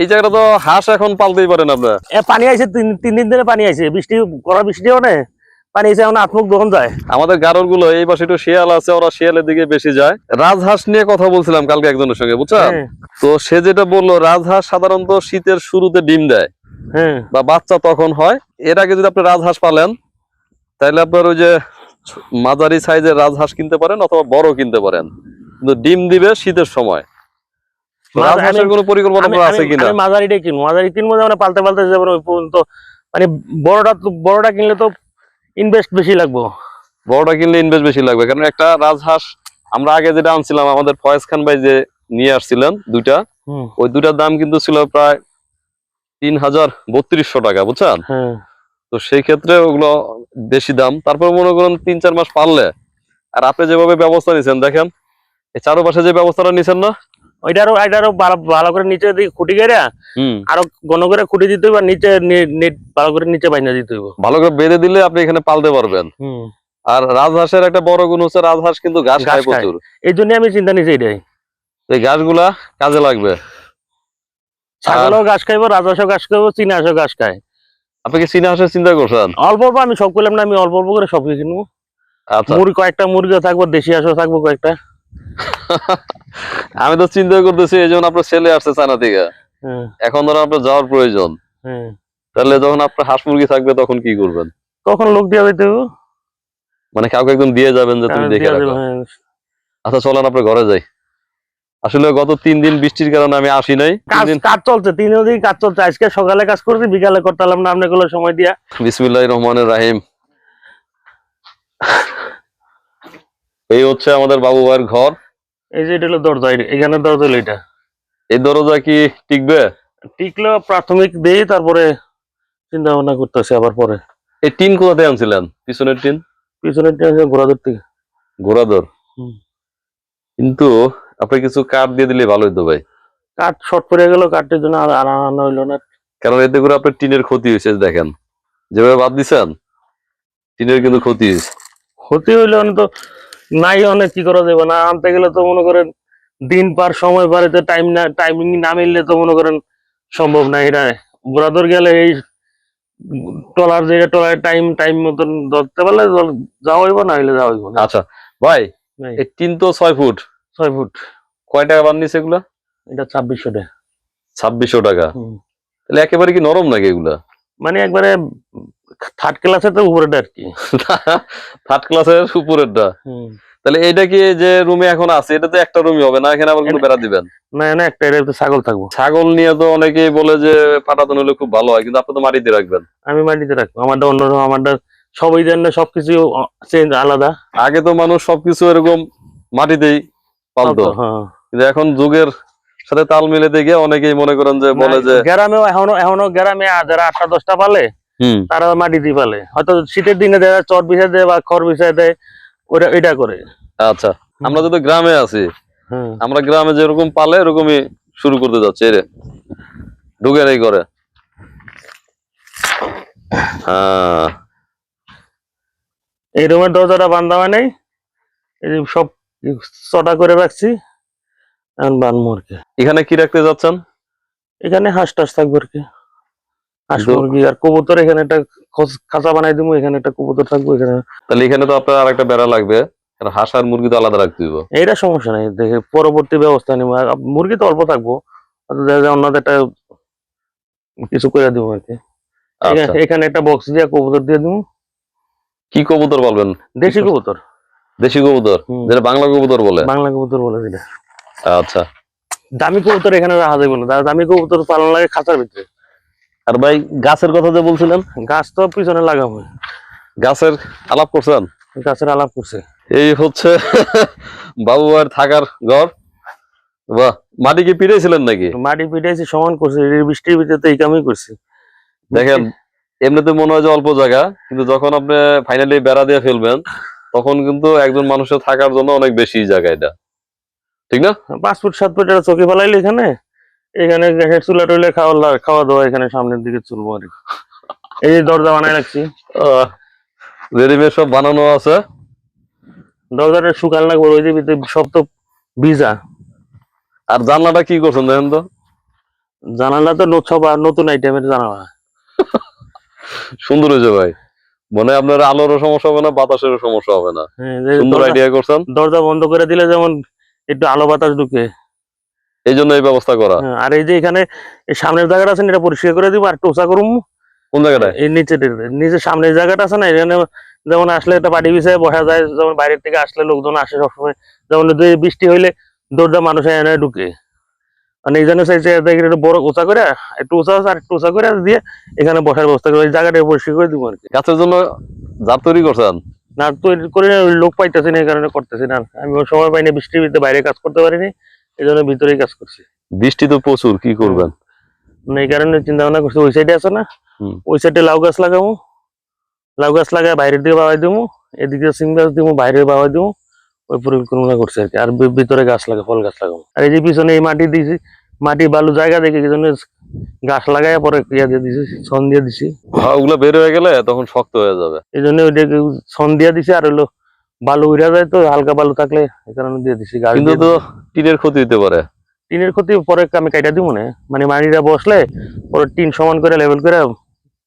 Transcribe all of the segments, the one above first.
এই জায়গাটা তো হাঁস এখন পালতেই পারেন আপনার পানি আইছে তিন তিন দিন ধরে পানি আইছে। বৃষ্টি করা বৃষ্টি মানে পানি আইছে এখন আত্মক দোকান যায়। আমাদের গাররগুলো এই পাশে একটু শিয়াল আছে ওরা শিয়ালের দিকে বেশি যায়। রাজহাঁস নিয়ে কথা বলছিলাম কালকে একজনের সঙ্গে বুঝছেন? হ্যাঁ, তো সে যেটা বলল রাজহাঁস সাধারণত শীতের শুরুতে ডিম দেয়। হ্যাঁ। বা বাচ্চা তখন হয়। এর আগে যদি আপনি রাজহাঁস পালেন তাহলে আপনার ওই যে মাঝারি সাইজের রাজহাঁস কিনতে পারেন অথবা বড় কিনতে পারেন। কিন্তু ডিম দিবে শীতের সময়। কোনো পরিকল্পনা আছে কিনা? আমি মাঝারিটাই কিনবো। মাঝারি কিনবো যেমন পালতে পালতে যাব ওই পর্যন্ত। মানে বড়টা বড়টা কিনলে তো ইনভেস্ট বেশি লাগবো। বড়টা কিনলে ইনভেস্ট বেশি লাগবে। কারণ একটা রাজহাঁস আমরা আগে যেটা আনছিলাম আমাদের ফয়েজ খান ভাই যে নিয়ে আসছিলেন দুইটা ওই দুটার দাম কিন্তু ছিল প্রায় তিন হাজার বত্রিশশো টাকা বুঝছেন? হ্যাঁ। তো সেই ক্ষেত্রে ওগুলো বেশি দাম। তারপর মনে করেন তিন চার মাস পারলে আর আপনি যেভাবে ব্যবস্থা নিছেন দেখেন এই চারপাশে যে ব্যবস্থাটা নিছেন না ওইটারও এটারও ভালো- করে নিচে খুঁটি আরও ঘন করে খুঁটি দিতে হইব নিচে নেট ভালো করে নিচে বাইনা দিতে হইব। ভালো করে বেঁধে দিলে আপনি এখানে পালতে পারবেন। আর রাজহাঁসের একটা বড় গুণ হচ্ছে রাজহাঁস কিন্তু ঘাস খায়। প্রচুর। এই জন্য আমি চিন্তা নিছি এটাই। এই ঘাসগুলা কাজে লাগবে। ছাগলও ঘাস খাইবো রাজহাঁসও ঘাস খাইবো চীনা হাঁসও ঘাস খায়। আপনি কি চীনা হাঁসের চিন্তা করছেন? অল্প অল্প আমি সব করলাম না আমি অল্প অল্প করে সব কিছু কিনবো। আচ্ছা। মুরগি কয়েকটা মুরগিও থাকব দেশি হাঁসও থাকব কয়েকটা। আমি তো চিন্তা করতেছি এই জন্য আপনার ছেলে আসছে চায়না থেকে হ্যাঁ। এখন ধরো আপনার যাওয়ার প্রয়োজন। হ্যাঁ। তাহলে যখন আপনার হাঁস মুরগি থাকবে তখন কি করবেন? তখন লোক দিয়ে দিতে মানে কাউকে একদম দিয়ে যাবেন যে তুমি হ্যাঁ, দেখে দেবো, রাখো। আচ্ছা চলেন আপনার ঘরে যাই। আসলে গত তিন দিন বৃষ্টির কারণে আমি আসি নাই। কাজ চলছে তিন দিন কাজ চলছে। আজকে সকালে কাজ করছি বিকালে করতাম না আপনাগুলো সময় দিয়া। বিসমিল্লাহ রহমানের রাহিম। এই হচ্ছে আমাদের বাবু ভাইয়ের ঘর। এই যে এটা হলো দরজা এখানে দরজা হলো এটা। এই দরজা কি টিকবে? টিকলো প্রাথমিক দিই তারপরে চিন্তা ভাবনা করতেছে আবার পরে। এই টিন কোথাতে আনছিলেন? পিছনের টিন? পিছনে ঘোরা ধরতে ঘোড়াদর হুম। কিন্তু আপনি কিছু কাঠ দিয়ে দিলে ভালো হতো ভাই। কাঠ শর্ট পড়ে গেল কাঠের জন্য আর আনা হইল না। কারণ এতে করে আপনার টিনের ক্ষতি হয়েছে দেখেন। যেভাবে বাদ দিছেন টিনের কিন্তু ক্ষতি হয়েছে। ক্ষতি হইলে অনেক তো নাই অনেক কি করা যাবে? না আনতে গেলে তো মনে করেন দিন পার সময় পারে তো টাইম না টাইমিং না মিললে তো মনে করেন সম্ভব না। এটা ঘোরাদর গেলে এই টলার যেটা টলার টাইম টাইম মতন ধরতে পারলে যাওয়া হইব না হইলে যাওয়া হইব না। আচ্ছা ভাই। এই টিন তো ছয় ফুট। ছয় ফুট। কয় টাকা বান নিছে এগুলা এটা ছাব্বিশশো টাকা। ছাব্বিশশো টাকা। তাহলে একেবারে কি নরম নাকি এগুলা? মানে একবারে থার্ড ক্লাসে তো উপরেটা আর কি। থার্ড ক্লাসের উপরেরটা। তাহলে এইটা কি যে রুমে এখন আছে এটা তো একটা রুমই হবে না এখানে আবার কোনো বেড়া দিবেন? না না একটা এটা তো ছাগল থাকব। ছাগল নিয়ে তো অনেকেই বলে যে পাঠাতন হলে খুব ভালো হয় কিন্তু আপনি তো মাটিতে রাখবেন। আমি মাটিতে রাখব আমারটা অন্যরকম আমারটা সবাই জানে সবকিছু চেঞ্জ আলাদা। আগে তো মানুষ সবকিছু এরকম মাটিতেই পালতো। হ্যাঁ। কিন্তু এখন যুগের সাথে তাল মিলাতে গিয়ে অনেকেই মনে করেন যে বলে যে গ্রামেও এখনও এখনও গ্রামে যারা আটটা দশটা পালে তারা মাটি দিয়ে পালে হয়তো শীতের দিনে যারা চট বিছায় দেয় বা খড় বিছায় দেয় ওটা এটা করে। আচ্ছা আমরা যদি গ্রামে আছি আমরা গ্রামে যেরকম পালে এরকমই শুরু করতে যাচ্ছে এরে ঢুকে এই করে হ্যাঁ। এই রুমের দরজাটা বান্ধা হয় নাই এই যে সব চটা করে রাখছি এখন কি। এখানে কি রাখতে যাচ্ছেন? এখানে হাঁস টাস থাকবে আর কি। হাঁস মুরগি আর কবুতর এখানে একটা খাঁচা বানাই দিব এখানে একটা কবুতর থাকবে এখানে তাহলে এখানে তো আপনার আর একটা বেড়া লাগবে। কারণ হাঁস আর মুরগি তো আলাদা রাখতে সমস্যা নাই দেখে পরবর্তী ব্যবস্থা নিব। মুরগি তো অল্প থাকব অন্যদের একটা কিছু করে দিব আর কি। আচ্ছা। এখানে- এখানে একটা বক্স দিয়ে কবুতর দিয়ে দিব। কি কবুতর বলবেন? দেশি কবুতর? দেশি কবুতর? যেটা বাংলা কবুতর বলে। বাংলা কবুতর বলে যেটা। আচ্ছা। দামি কবুতর এখানে রাখা যাবে না। দামি কবুতর পালন লাগে খাঁচার ভিতরে। আর ভাই গাছের কথা যে বলছিলেন? গাছ তো পিছনে লাগাবো। গাছের আলাপ করছেন? গাছের আলাপ করছে। এই হচ্ছে বাবু আর থাকার ঘর। বাহ মাটি কি পিড়েছিলেন নাকি? মাটি পিটাইছি সমান করছে বৃষ্টির ভিতরে তো এই কামই করছি। দেখেন এমনিতে মনে হয় যে অল্প জায়গা কিন্তু যখন আপনি ফাইনালি বেড়া দিয়ে ফেলবেন তখন কিন্তু একজন মানুষের থাকার জন্য অনেক বেশি জায়গা এটা। ঠিক না? পাঁচ ফুট সাত ফুট চকি ফেলাইলে এখানে। এখানে গ্যাসের চুলা টুলে খাওয়া খাওয়া দাওয়া এখানে সামনের দিকে চলবো আর এই দরজা বানাই রাখছি। রেডিমেড সব বানানো আছে। দরজাটা শুকাল লাগবে ওই যে সব তো ভিজা। আর জানলাটা কি করছেন দেখেন তো? জানালা তো সব নতুন আইটেমের জানালা। সুন্দর হয়েছে ভাই। মনে হয় আপনার আলোরও সমস্যা হবে না বাতাসেরও সমস্যা হবে না। হ্যাঁ, সুন্দর আইডিয়া করছেন? দরজা বন্ধ করে দিলে যেমন একটু আলো বাতাস ঢুকে। এই জন্য এই ব্যবস্থা করা। হ্যাঁ, আর এই যে এখানে সামনের জায়গাটা আছে না, এটা পরিষ্কার করে দিব আর টোসা করুম। কোন জায়গাটায়? এই নিচে নিচে সামনের জায়গাটা আছে না এখানে যেমন আসলে একটা পাটি বিছায় বসা যায় যেমন বাইরের থেকে আসলে লোকজন আসে সবসময় যেমন বৃষ্টি হইলে দৌড়দা মানুষ এনে ঢুকে। মানে এই জন্য চাইছে বড় উঁচা করে একটু উঁচা আর একটু উঁচা করে দিয়ে এখানে বসার ব্যবস্থা করে জায়গাটা পরিষ্কার করে দিব আর কি। গাছের জন্য জাত তৈরি করছেন? না তৈরি করে লোক পাইতেছি না এই কারণে করতেছি না। আমি ওই সময় পাইনি বৃষ্টির ভিতরে বাইরে কাজ করতে পারিনি। এই জন্য ভিতরেই কাজ করছি। বৃষ্টি তো প্রচুর কি করবেন? মানে এই কারণে চিন্তা ভাবনা করছি ওই সাইডে আছে না? ওই সাইডে লাউ গাছ লাগাবো। লাউ গাছ লাগায় বাইরের দিকে বাবাই দেবো এদিকে সিম গাছ দিব বাইরে বাবাই দেবো ওই পরিকল্পনা করছি আর কি। আর ভিতরে গাছ লাগা ফল গাছ লাগাবো। আর এই যে পিছনে এই মাটি দিয়েছি মাটি বালু জায়গা দেখে এই জন্য গাছ লাগায় পরে ইয়া দিয়ে দিছি ছন দিয়ে দিছি। হ্যাঁ, ওগুলা বের হয়ে গেলে তখন শক্ত হয়ে যাবে। এই জন্য ওইটাকে ছন দিয়ে দিছি আর হলো বালু উড়া যায় তো হালকা বালু থাকলে এই কারণে দিয়ে দিছি গাছ কিন্তু তো। টিনের ক্ষতি হতে পারে। টিনের ক্ষতি পরে আমি কাইটা দিব না। মানে মাটিটা বসলে পরে টিন সমান করে লেভেল করে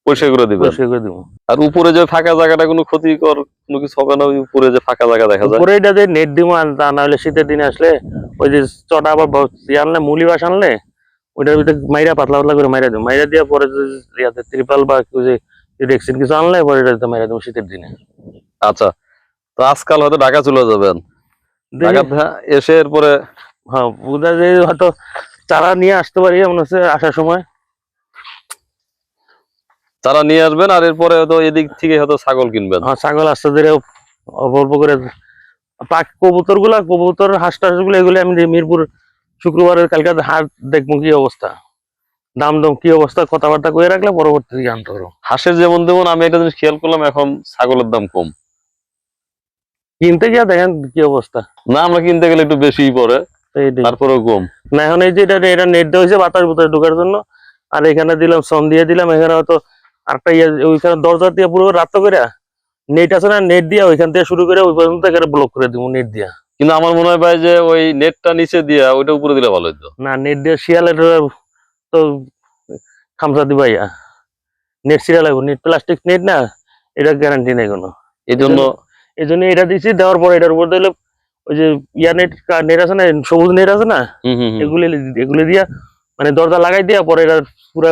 পরিষ্কার করে দিবেন। পরিষ্কার করে দিব আর উপরে যে ফাঁকা জায়গাটা কোনো ক্ষতিকর কোনো কিছু হবে না উপরে যে ফাঁকা জায়গা দেখা যায়। উপরে এটা যে নেট দিব তা না হলে শীতের দিনে আসলে ওই যে চটা আবার আনলে মুলি বাস আনলে ওইটার ভিতরে মাইরা পাতলা পাতলা করে মাইরা দিব মাইরা দিয়ে পরে যে ইয়াতে ত্রিপাল বা যে রেক্সিন কিছু আনলে পরে এটা মাইরা দেবো শীতের দিনে। আচ্ছা তো আজকাল হয়তো ঢাকা চলে যাবেন। দেখি- এসে এরপরে হ্যাঁ বুঝা যে হয়তো চারা নিয়ে আসতে পারি এমন হচ্ছে আসার সময়। তারা নিয়ে আসবেন আর এরপরে হয়তো এদিক থেকে হয়তো ছাগল কিনবেন। হ্যাঁ ছাগল আস্তে ধীরে অল্প অল্প করে পাক কবুতরগুলা কবুতর হাঁস টাসগুলো এগুলো আমি মিরপুর শুক্রবারের কালকে হাট দেখব কি অবস্থা। দাম দাম কি অবস্থা কথাবার্তা করে রাখলে পরবর্তী জানতে পারব। হাঁসের যেমন যেমন আমি একটা জিনিস খেয়াল করলাম এখন ছাগলের দাম কম। কিনতে গিয়ে দেখেন কি অবস্থা। না আমরা কিনতে গেলে একটু বেশিই পড়ে তো এইটাই। তারপরেও কম। না এখন এই যে এটা এটা নেট দেওয়া হয়েছে বাতাস বুতাস ঢোকার জন্য আর এখানে দিলাম সন দিয়ে দিলাম এখানে হয়তো আরেকটা ইয়ে ওইখানে দরজা দিয়ে পুরো রাত করে নেট আছে না নেট দিয়ে ওইখান থেকে শুরু করে ওই পর্যন্ত এখানে ব্লক করে দিব নেট দিয়া। কিন্তু আমার মনে হয় ভাই যে ওই নেটটা নিচে দিয়া ওইটা উপরে দিলে ভালো হতো না নেট দিয়ে শিয়ালের তো খামসা দিবাইয়া নেট সিরিয়াল লাগবে নেট প্লাস্টিক নেট না এটা গ্যারান্টি নেই কোনো। এই জন্য এই জন্য এটা দিছি দেওয়ার পর এটার উপর দিলে ওই যে ইয়া নেট নেট আছে না সবুজ নেট আছে না। এগুলি এগুলি দিয়া মানে দরজা লাগাই দিয়া পরে এটা পুরো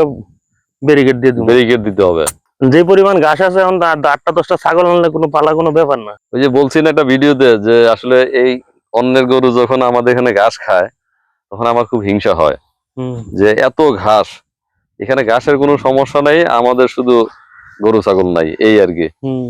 ব্যারিকেড দিয়ে দিব। ব্যারিকেড দিতে হবে। যে পরিমাণ ঘাস আছে এখন আটটা দশটা ছাগল আনলে কোনো পালা কোনো ব্যাপার না। ওই যে বলছি না একটা ভিডিওতে যে আসলে এই অন্যের গরু যখন আমাদের এখানে ঘাস খায় তখন আমার খুব হিংসা হয়। হুম। যে এত ঘাস এখানে ঘাসের কোনো সমস্যা নাই আমাদের শুধু গরু ছাগল নাই এই আর কি। হুম।